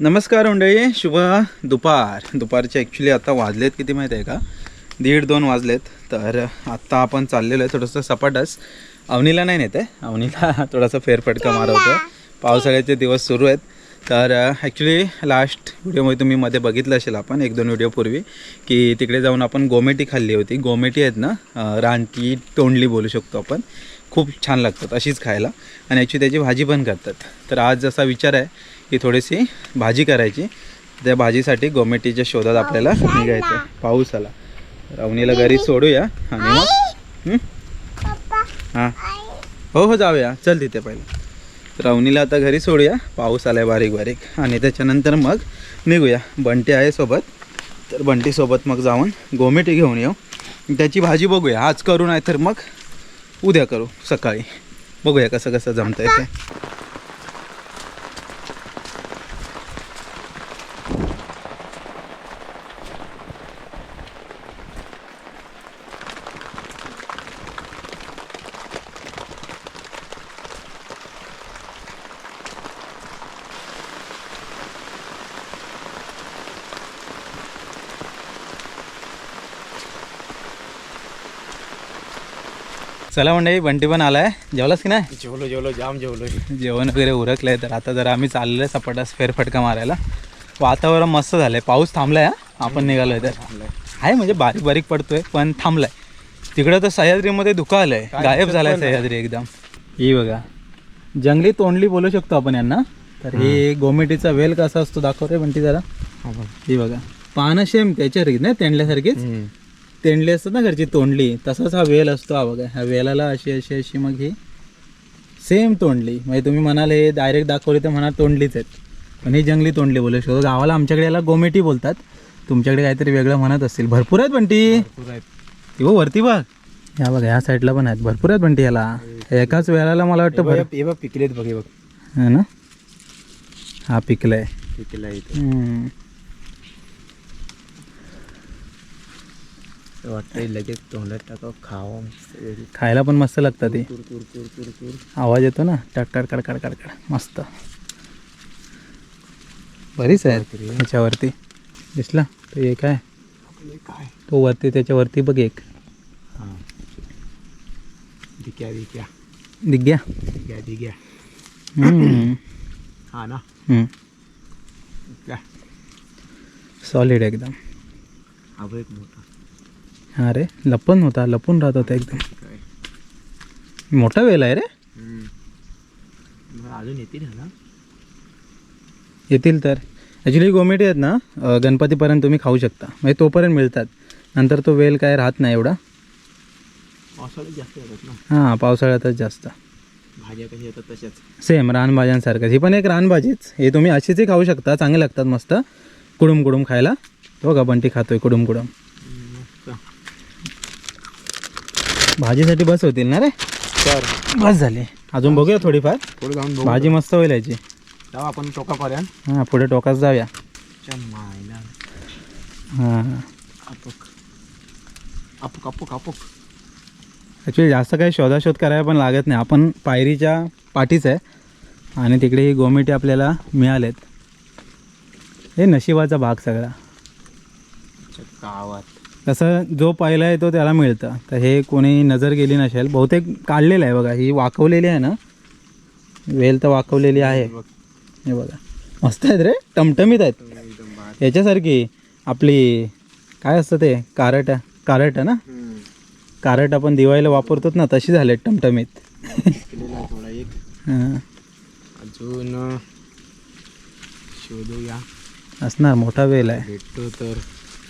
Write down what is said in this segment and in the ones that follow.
नमस्कार मंडळी शुभ दुपार. दुपारचे ॲक्च्युली आता वाजलेत किती माहीत आहे का? दीड दोन वाजलेत. तर आत्ता आपण चाललेलो आहे थोडंसं सपाटच. अवनीला नाही नेत आहे. अवनीला थोडासा फेरफटका मारवतो पावसाळ्याचे दिवस सुरू आहेत. तर ॲक्च्युली लास्ट व्हिडिओमध्ये तुम्ही मध्ये बघितलं असेल आपण एक दोन व्हिडिओपूर्वी की तिकडे जाऊन आपण गोमेटी खाल्ली होती. गोमेटी आहेत ना रानटी तोंडली बोलू शकतो आपण. खूप छान लागतात अशीच खायला. आणि ॲक्च्युली त्याची भाजी पण करतात. तर आज असा विचार आहे की थोडीशी भाजी करायची. त्या भाजीसाठी गोमेटीच्या शोधात आपल्याला निघायचं आहे. पाऊस आला. अवनीला घरी सोडूया. आणि मग? हं? हां. हो जाऊया. चल तिथे पहिलं. तर अवनीला आता घरी सोडूया. पाऊस आलाय बारीक बारीक. आणि त्याच्यानंतर मग निघूया. बंटी आहे सोबत. तर बंटीसोबत मग जाऊन गोमेटी घेऊन येऊ. त्याची भाजी बघूया. आज करू नाही तर मग उद्या करू सकाळी. बघूया कसं कसं जमता आहे चला मंडळी बंटी पण आलाय. जेवलास की नाही? जेवलो जेवलो. जाम जेवलो जेवण वगैरे उरकलंय तर आता जरा आम्ही चाललोय सपाटास फेरफटका मारायला. वातावरण मस्त झालंय. पाऊस थांबलाय हा? आपण निघालोय तर. आहे म्हणजे बारीक बारीक पडतोय पण थांबलाय. तिकडं तर सह्याद्रीमध्ये धुकं आलंय गायब झालाय. सह्याद्री एकदम. ही बघा. जंगली तोंडली बोलू शकतो आपण यांना. तर हे गोमेटीचा वेल कसा असतो दाखव रे बंटी जरा. ही बघा. पानं सेम त्याच्यासारखी नाही? तेंडल्यासारखीच. तेंडली असतात ना घरची तोंडली तसाच हा वेल असतो हा बघा. ह्या वेलाला अशी अशी अशी मग ही सेम तोंडली. म्हणजे तुम्ही म्हणाल हे डायरेक्ट दाखवली तर म्हणा तोंडलीच आहेत. पण ही जंगली तोंडली बोलू शकतो. गावाला आमच्याकडे याला गोमेटी बोलतात. तुमच्याकडे काहीतरी वेगळं म्हणत असतील. भरपूर आहेत बंटी. ती हो वरती बघ. ह्या बघा ह्या साईडला पण आहेत. भरपूर आहेत बंटी याला. एकाच वेळाला मला वाटतं भर हे बघ पिकलेत बघ हे बघ. है ना? हा पिकलाय. पिकला इथे हम्म. वाटतंय लगेच तोंडात टाकावं खावं मस्त खायला पण मस्त लागतं ते. आवाज येतो ना? टक टक कडकड कडकड मस्त. बरीच आहे ह्याच्यावरती दिसला? तो एक आहे. काय तो वरती त्याच्यावरती बघ एक. हां. दिक्या दिग्या? दिक्या दिक्या. हम्म. हा ना? सॉलिड एकदम. हा एक मोठा. हा रे लपून होता लपून राहत होता एकदम. मोठा वेल आहे रे? अजून येतील ना? येतील तर. ॲक्च्युली गोमेटी आहेत ना गणपतीपर्यंत तुम्ही खाऊ शकता. म्हणजे तोपर्यंत मिळतात. नंतर तो वेल काय राहत नाही एवढा. पावसाळ्यात जास्त येतात ना? हां पावसाळ्यातच जास्त. भाज्या कशा येतात तशाच? सेम रानभाज्यांसारखंच. ही पण एक रानभाजीच. हे तुम्ही अशीचही खाऊ शकता. चांगले लागतात मस्त. कुडुम कुडुम खायला. बघा बंटी खातोय कुडुम कुडुम मस्त भाजीसाठी बस होतील ना रे? तर. बस झाली. अजून बघूया थोडीफार. पुढे जाऊन बघू. भाजी मस्त होईल याची जाऊ आपण टोकापर्यंत. हां पुढे टोकाच जाऊया. च्या मायला. हां अपुक अपुक अपुक अपुक ॲक्च्युली जास्त काही शोधाशोध करायला पण लागत नाही. आपण पायरीच्या पाठीच आहे. आणि तिकडे ही गोमिटी आपल्याला मिळालेत. हे नशिबाचा भाग सगळा. च्या गावात. तसं जो पहिला आहे तो त्याला मिळतं. तर हे कोणी नजर गेली नसेल बहुतेक काढलेलं आहे बघा ही वाकवलेली आहे ना? वेल तर वाकवलेली आहे. बघ हे बघा. मस्त आहेत रे टमटमीत आहेत. याच्यासारखी आपली काय असतं ते? कारट कारट ना? कारट आपण दिवाळीला वापरतो ना तशी झाले टमटमीत. अजून शोधूया. असणार मोठा वेल आहे. भेटतो तर.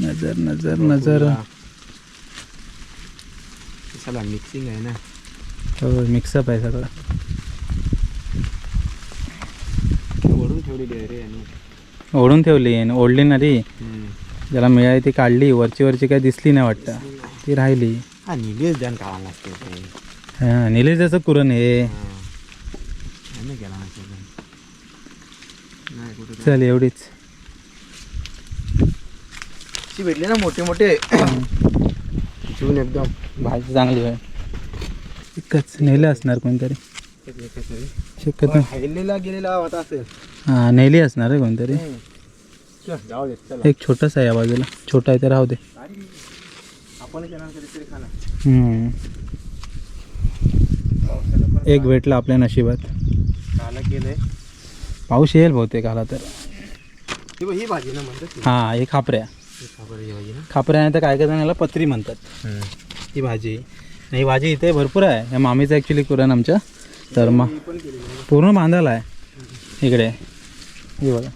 नजर नजर नजर. चला मिक्सिंग आहे ना? हो मिक्सअप आहे सगळं. ओढून ठेवलेली आहे रे आणि ओढून ठेवली आणि ओढली ना रे ज्याला मिळाली ती काढली वरची वरची काही दिसली नाही वाटतं. ती राहिली. हा निलेश द्यान काढायला लागते ते. हां निलेशाचं कुरण हे. नाही गेला नसतो नाही कुठे चल एवढीच. ती भेटली ना मोठे मोठे. जून एकदम. भाजी चांगली आहे एकच नेलं असणार कोणतरी. आहे. शक्यतो गेलेला होता असेल. हां नेली असणार रे कोणतरी. चल जाऊ दे चला. एक छोटंसं आहे या बाजूला. छोटा आहे तर राहू दे. आपण. एक भेटला आपल्या नशिबात. केलंय. पाऊस येईल बहुतेक आला तर. ही ही भाजी ना म्हणतात हां हे खापऱ्या ही खापराची भाजी ना. खापऱ्या नाही तर काय काय याला पत्री म्हणतात. ही भाजी. नाही भाजी इथे भरपूर आहे. या मामीचं ॲक्च्युली कुरण आमच्या तर आहे. पूर्ण बांधायला आहे. इकडे. हे बघा.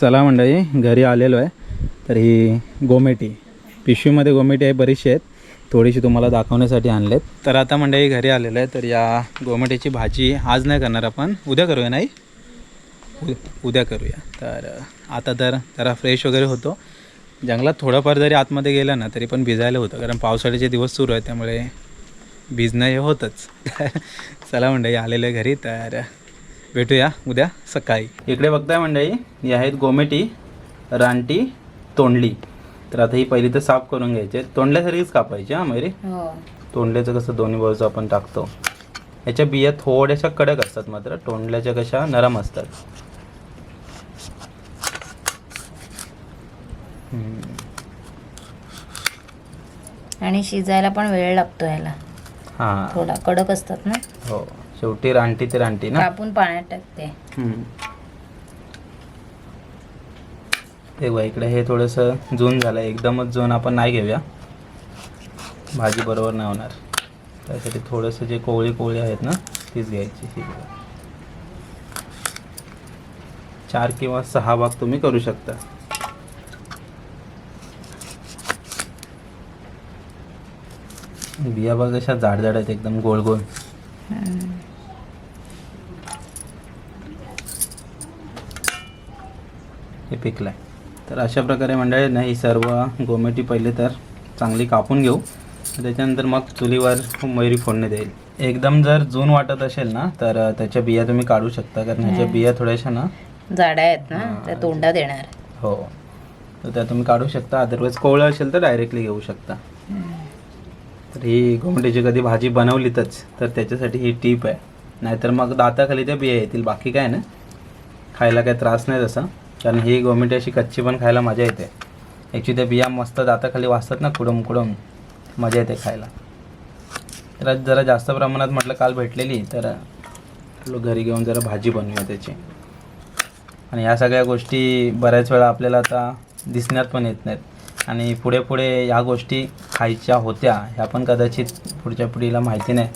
चला मंडळी घरी आलेलो आहे. तर ही गोमेटी. पिशवीमध्ये गोमेटी आहे बरीचशी आहेत. थोडीशी तुम्हाला दाखवण्यासाठी आणलेत. तर आता मंडळी घरी आलेलं आहे. तर या गोमेटीची भाजी आज नाही करणार आपण. उद्या करूया नाही? उ- उद्या करूया. तर आता तर जरा फ्रेश वगैरे होतो. जंगलात थोडंफार जरी आतमध्ये गेलं ना तरी पण भिजायला होतं. कारण पावसाळ्याचे दिवस सुरू आहेत त्यामुळे भिजणं हे होतंच. चला मंडळी आलेलं घरी. तर भेटूया उद्या सकाळी. इकडे बघताय मंडळी ही आहेत गोमेटी रानटी तोंडली. तर आता ही पहिली तर साफ करून घ्यायचे तोंडल्यासारखीच कापायची हां मैरी? हो. तोंडल्याचं कसं दोन्ही बाजूचं आपण टाकतो. ह्याच्या बिया थोड्याशा कडक असतात मात्र तोंडल्याच्या कशा नरम असतात. आणि शिजायला पण वेळ लागतो याला. हां. थोडा कडक असतात ना. हो. शेवटी रानटी ते रानटी ना. कापून पाण्यात टाकते. बघा इकडे हे थोडंसं जून झालं. एकदमच जून आपण नाही घेऊया. भाजी बरोबर नाही होणार. त्यासाठी थोडंसं जे कोवळी कोवळी आहेत ना तीच घ्यायची. ही. चार किंवा सहा भाग तुम्ही करू शकता. बिया बघ कशा जाड जाड आहेत एकदम गोल गोल. हे पिकलं आहे तर अशा प्रकारे मंडळी ना ही सर्व गोमेटी पहिले तर चांगली कापून घेऊ. त्याच्यानंतर मग चुलीवर मैरी फोडणी देईल. एकदम जर जून वाटत असेल ना तर त्याच्या बिया तुम्ही काढू शकता कारण ह्याच्या बिया थोड्याशा ना जाड्या आहेत ना त्या तोंडात येणार. हो. तर त्या तुम्ही काढू शकता. अदरवाईज कोवळं असेल तर डायरेक्टली घेऊ शकता. तर ही गोमटीची कधी भाजी बनवलीतच तर त्याच्यासाठी ही टीप आहे. नाहीतर मग दाताखाली त्या बिया येतील बाकी काय ना? खायला काही त्रास नाही तसा. कारण ही गोमिटी अशी कच्ची पण खायला मजा येते. ॲक्च्युली त्या बिया मस्त दाताखाली वाजतात ना कुडम कुडम मजा येते खायला. तर आज जरा जास्त प्रमाणात म्हटलं काल भेटलेली. तर घरी घेऊन जरा भाजी बनवूया त्याची. आणि ह्या सगळ्या गोष्टी बऱ्याच वेळा आपल्याला आता दिसण्यात पण येत नाहीत. आणि पुढे पुढे ह्या गोष्टी खायच्या होत्या ह्या पण कदाचित पुढच्या पिढीला माहिती नाही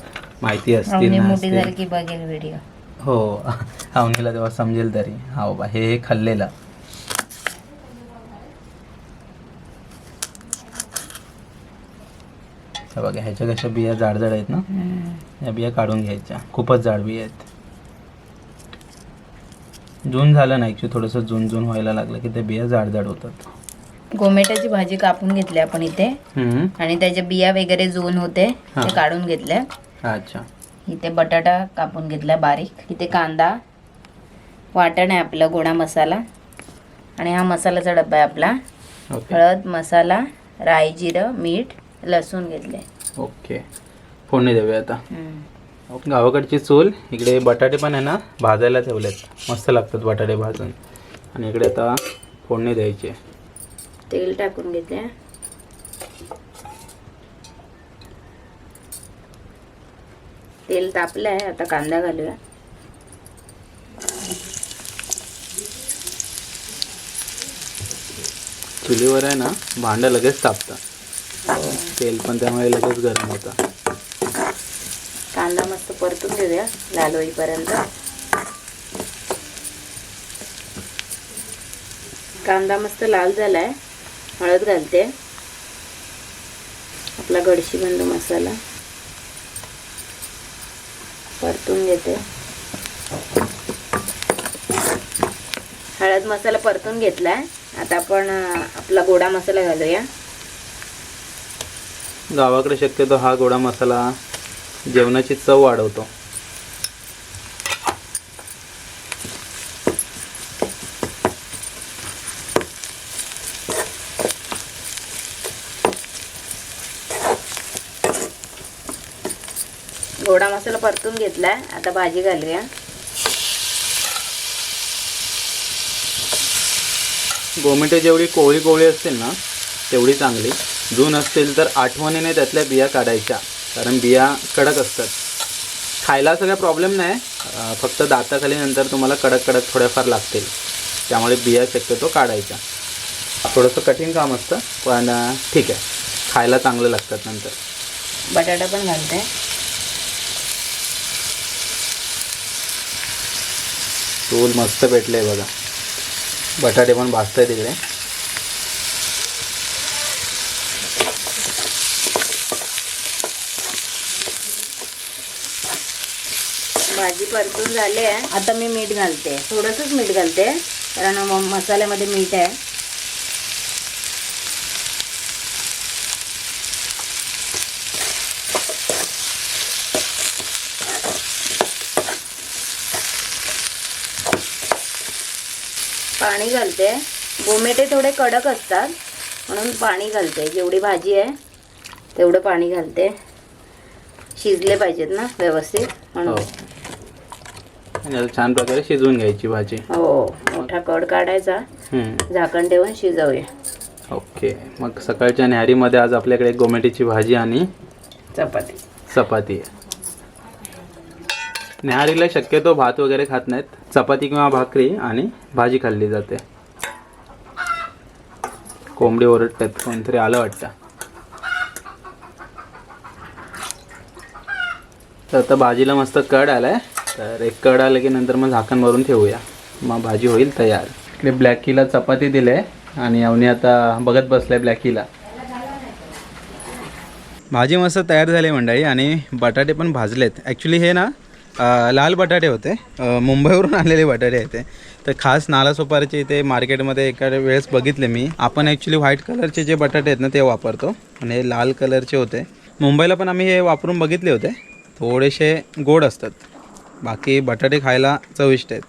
माहिती असतील व्हिडिओ हो अवनीला तेव्हा समजेल तरी. हा बाबा हे हे खाल्लेलं. बघा ह्याच्या कशा बिया जाड जाड आहेत ना? या बिया काढून घ्यायच्या. खूपच जाड बिया आहेत. जून झालं ना ॲक्च्युली थोडंसं जून जून व्हायला लागलं की त्या बिया जाड जाड होतात. गोमेटाची भाजी कापून घेतली आपण इथे. आणि त्याच्या बिया वगैरे जोन होते. ते काढून घेतल्या अच्छा. इथे बटाटा कापून घेतला बारीक. इथे कांदा वाटण आहे आपला गोडा मसाला. आणि हा मसाल्याचा डब्बा आहे आपला. हळद मसाला राई जिरं मीठ लसूण घेतले. ओके. फोडणी देऊया आता. गावाकडची चूल इकडे बटाटे पण आहे ना भाजायला ठेवलेत. मस्त लागतात बटाटे भाजून. आणि इकडे आता फोडणी द्यायची. तेल टाकून घेते. तेल तापलं आहे आता कांदा घालूया. चुलीवर आहे ना भांडं लगेच तापतं तेल पण त्यामुळे लगेच गरम होतं. कांदा मस्त परतून घेऊया लाल होईपर्यंत. कांदा मस्त लाल झालाय. हळद घालते. आपला गडशीबंद मसाला परतून घेते. हळद मसाला परतून घेतलाय. आता आपण आपला गोडा मसाला घालूया. गावाकडे शक्यतो हा गोडा मसाला जेवणाची चव वाढवतो. गोडा मसाला परतून घेतलाय. आता भाजी घालूया. गोमिटे जेवढी कोवळी कोवळी असतील ना तेवढी चांगली. जून असतील तर आठवणीने त्यातल्या बिया काढायच्या. कारण बिया कडक असतात. खायला काही प्रॉब्लेम नाही. फक्त दाताखाली नंतर तुम्हाला कडक कडक थोड्याफार लागतील. त्यामुळे बिया शक्यतो काढायच्या. थोडंसं कठीण काम असतं पण ठीक आहे. खायला चांगलं लागतात नंतर. बटाटा पण घालते. तूल मस्त पेटले बघा. बटाटे पण भाजताय तिकडे. भाजी परतून झाली आहे. आता मी मीठ घालते. थोडंसंच मीठ घालते. कारण मसाल्यामध्ये मीठ आहे. पाणी घालते. गोमेटे थोडे कडक असतात म्हणून पाणी घालते. जेवढी भाजी आहे तेवढं पाणी घालते. शिजले पाहिजेत ना व्यवस्थित. हो. म्हणून आता छान प्रकारे शिजवून घ्यायची भाजी. हो मोठा कड काढायचा. झाकण ठेवून शिजवूया. ओके. मग सकाळच्या न्याहारीमध्ये आज आपल्याकडे गोमेटीची भाजी आणि चपाती. चपाती आहे. न्याहारीला शक्यतो भात वगैरे खात नाहीत. चपाती किंवा भाकरी आणि भाजी खाल्ली जाते. कोंबडी ओरडतात कोणतरी आलं वाटतं. तर आता भाजीला मस्त कड आलाय. तर एक कड आलं की नंतर मग झाकण भरून ठेवूया. मग भाजी होईल तयार. इकडे ब्लॅकीला चपाती दिले आणि अवनी आता बघत बसलाय ब्लॅकीला. भाजी मस्त तयार झाली मंडळी आणि बटाटे पण भाजलेत. ॲक्च्युली हे ना लाल बटाटे होते. मुंबईवरून आलेले बटाटे आहेत ते. तर खास नालासोपारचे इथे मार्केटमध्ये एका वेळेस बघितले मी. आपण ॲक्च्युली व्हाईट कलरचे जे बटाटे आहेत ना ते वापरतो. आणि हे लाल कलरचे होते. मुंबईला पण आम्ही हे वापरून बघितले होते. थोडेसे गोड असतात. बाकी बटाटे खायला चविष्ट आहेत.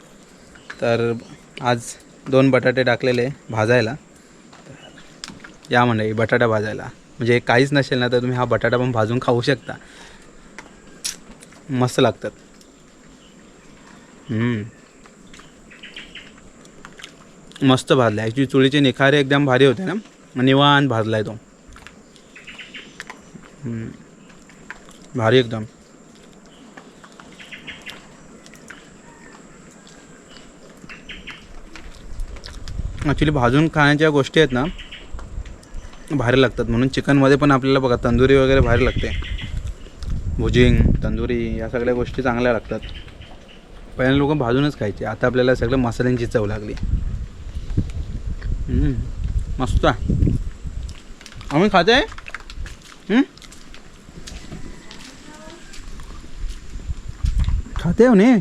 तर आज दोन बटाटे टाकलेले भाजायला. या मंडळी बटाटा भाजायला. म्हणजे काहीच नसेल ना तर तुम्ही हा बटाटा पण भाजून खाऊ शकता. मस्त लागतात. मस्त भाजला. ॲक्च्युली चुलीचे निखारे एकदम भारी होते ना? निवांत भाजला आहे तो भारी एकदम. ॲक्च्युली भाजून खाण्याच्या गोष्टी आहेत ना भारी लागतात. म्हणून चिकनमध्ये पण आपल्याला बघा तंदुरी वगैरे भारी लागते. भुजिंग तंदुरी या सगळ्या गोष्टी चांगल्या लागतात. पहिल्या लोक भाजूनच खायचे. आता आपल्याला सगळं मसाल्यांची चव लागली. हम्म, मस्त. आम्ही खाते हम्म? खाते हो ने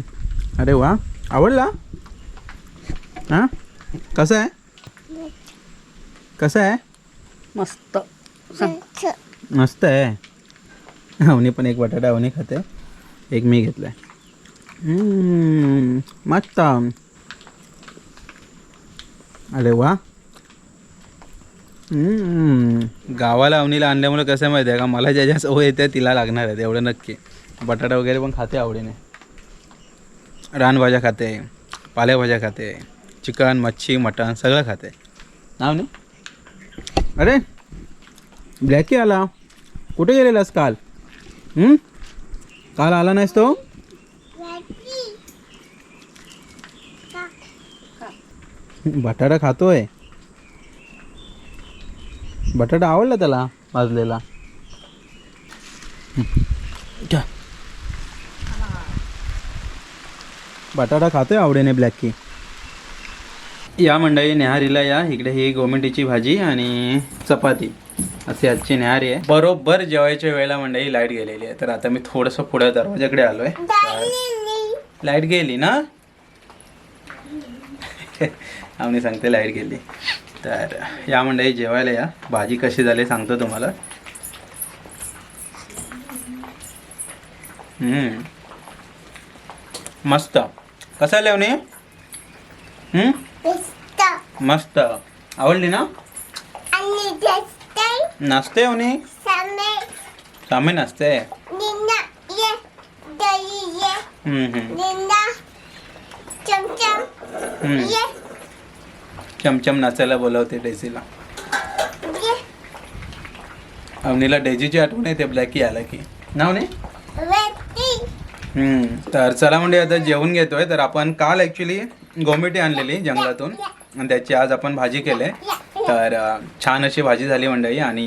अरे वा. आवडला? हां? कसं आहे? कसं आहे? मस्त. मस्त आहे. अवनी पण एक बटाटा अवनी खाते एक मी घेतलाय. हम्म, मस्त अरे वा. हम्म, गावाला अवनीला आणल्यामुळे कसं माहिती आहे का? मला ज्या ज्या सवय येते तिला लागणार आहेत एवढं नक्की. बटाटा वगैरे पण खाते आवडीने. रानभाज्या खाते पालेभाज्या खाते चिकन मच्छी मटण सगळं खाते. नाव नाही अरे ब्लॅकी आला. कुठे गेलेलास काल? काल आला नाहीस तो? बटाटा खातोय. बटाटा आवडला त्याला भाजलेला. बटाटा खातोय आवडीने ब्लॅकी या मंडळी न्याहारीला या. इकडे ही गोमिटीची भाजी आणि चपाती. अशी आजची न्याहारी आहे. बरोबर जेवायच्या वेळेला मंडळी लाइट गेलेली आहे. तर आता मी थोडंसं पुढे दरवाजाकडे आलोय. लाइट गेली ना? आम्ही सांगते लाइट गेली. तर या मंडळी जेवायला या. भाजी कशी झाली सांगतो तुम्हाला. हम्म. मस्त. कसं लेवणी मस्त. आवडली ना? नाचते होणे सामे. नाचते हम्म, हम्म. लिंदा चमचम. ये. चमचम नाचायला बोलवते डेझीला. ये. अवनीला डेझीची आठवण येते ब्लॅकी आला की. नाव नाही? वेटी हम्म, तर चला म्हणजे आता जेवून घेतोय तर आपण काल ॲक्च्युली गोमिटी आणलेली जंगलातून. आणि त्याची आज आपण भाजी केली. तर अं, छान अशी भाजी झाली मंडळी आणि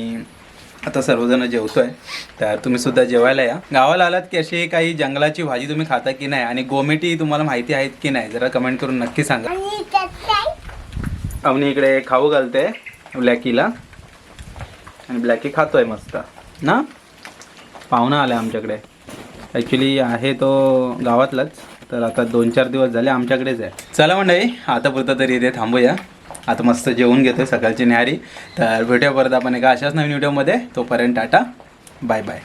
आता सर्वजण जेवतोय तर तुम्ही सुद्धा जेवायला या. गावाला आलात की अशी काही जंगलाची भाजी तुम्ही खाता की नाही? आणि गोमिटी तुम्हाला माहिती आहेत की नाही? जरा कमेंट करून नक्की सांगा. अवनी इकडे खाऊ घालते ब्लॅकीला. आणि ब्लॅकी खातोय मस्त. ना? पाहुणा आला आमच्याकडे. ॲक्च्युली आहे तो गावातलाच तर आता दोन चार दिवस झाले आमच्याकडेच आहे. चला मंडळी आता पुरतं तरी इथे थांबूया. आता मस्त जेवून घेतो सकाळची न्याहारी. तर व्हिडिओ परत आपण एका अशाच नवीन व्हिडिओमध्ये तोपर्यंत टाटा. Bye bye.